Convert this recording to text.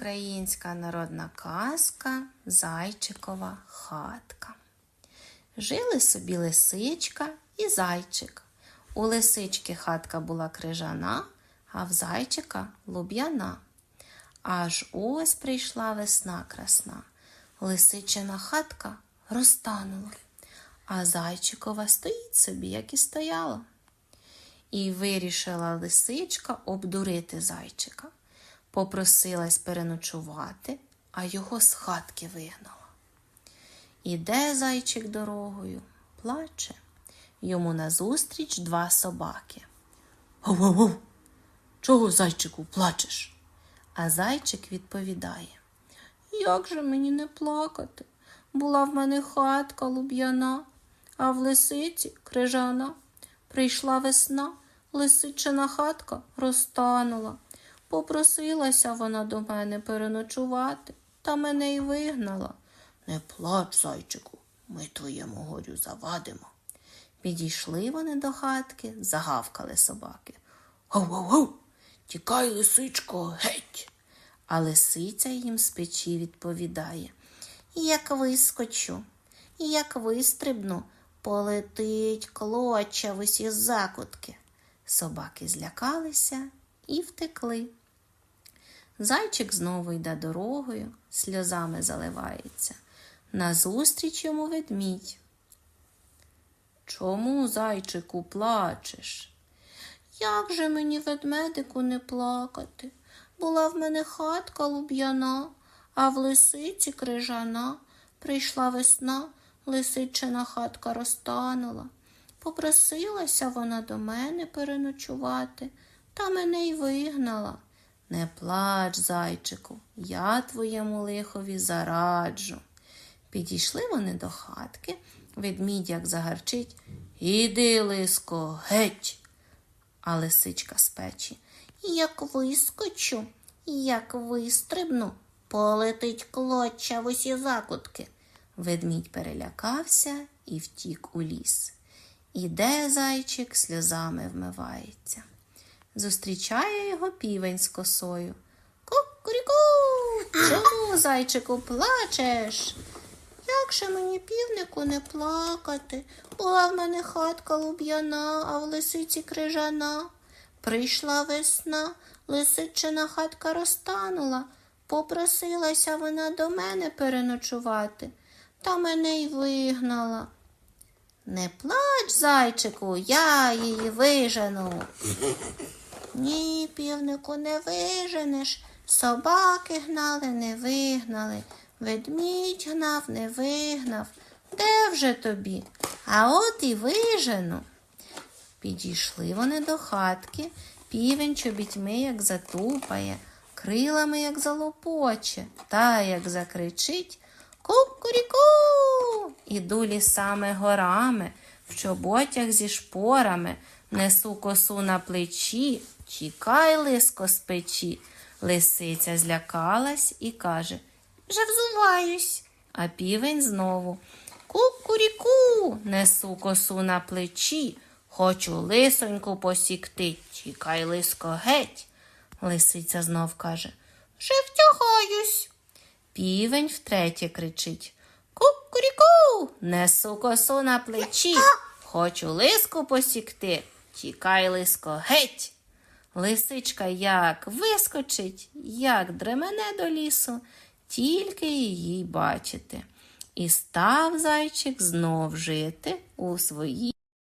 українська народна казка Зайчикова хатка. Жили собі лисичка і зайчик. У лисички хатка була крижана, а в зайчика луб'яна. Аж ось прийшла весна красна. Лисичина хатка розтанула, а зайчикова стоїть собі, як і стояла. І вирішила лисичка обдурити зайчика. Попросилась переночувати, а його з хатки вигнала. Іде зайчик дорогою, плаче. Йому назустріч два собаки. Гов-гов-гов! Чого, зайчику, плачеш? А зайчик відповідає: Як же мені не плакати? Була в мене хатка луб'яна, а в лисиці крижана. Прийшла весна, лисичина хатка розтанула. Попросилася вона до мене переночувати, та мене й вигнала. Не плач, зайчику, ми твоєму горю завадимо. Підійшли вони до хатки, загавкали собаки. Гав-гав-гав, тікай, лисичко, геть. А лисиця їм з печі відповідає. Як вискочу, як вистрибну, полетить клоча в усі закутки. Собаки злякалися і втекли. Зайчик знову йде дорогою, сльозами заливається. Назустріч йому ведмідь. Чому, зайчику, плачеш? Як же мені, ведмедику, не плакати? Була в мене хатка луб'яна, а в лисиці крижана. Прийшла весна, лисичина хатка розтанула. Попросилася вона до мене переночувати, та мене й вигнала. Не плач, зайчику, я твоєму лихові зараджу. Підійшли вони до хатки, ведмідь як загарчить. Іди, лиско, геть. А лисичка з печі. Як вискочу, як вистрибну, полетить клоча в усі закутки. Ведмідь перелякався і втік у ліс. Іде зайчик, сльозами вмивається. Зустрічає його півень з косою. Кукуріку, чому, зайчику, плачеш? Як же мені півнику не плакати? Була в мене хатка луб'яна, а в лисиці крижана. Прийшла весна, лисичина хатка розтанула. Попросилася вона до мене переночувати, та мене й вигнала. Не плач, зайчику, я її вижену. Ні, півнику, не виженеш. Собаки гнали, не вигнали. Ведмідь гнав, не вигнав. Де вже тобі? А от і вижену. Підійшли вони до хатки, півень чобітьми, як затупає, крилами, як залопоче, та як закричить Кукуріку. Іду лісами горами, в чоботях зі шпорами, несу косу на плечі, тікай, лиско з печі. Лисиця злякалась і каже Вже взуваюсь. А півень знову Кукуріку, несу косу на плечі, хочу лисоньку посікти, тікай, лиско, геть. Лисиця знов каже Вже втягаюсь. Півень втретє кричить Кукуріку, несу косу на плечі, хочу лиску посікти, тікай, лиско, геть. Лисичка як вискочить, як дремене до лісу, тільки її бачити. І став зайчик знов жити у своїй.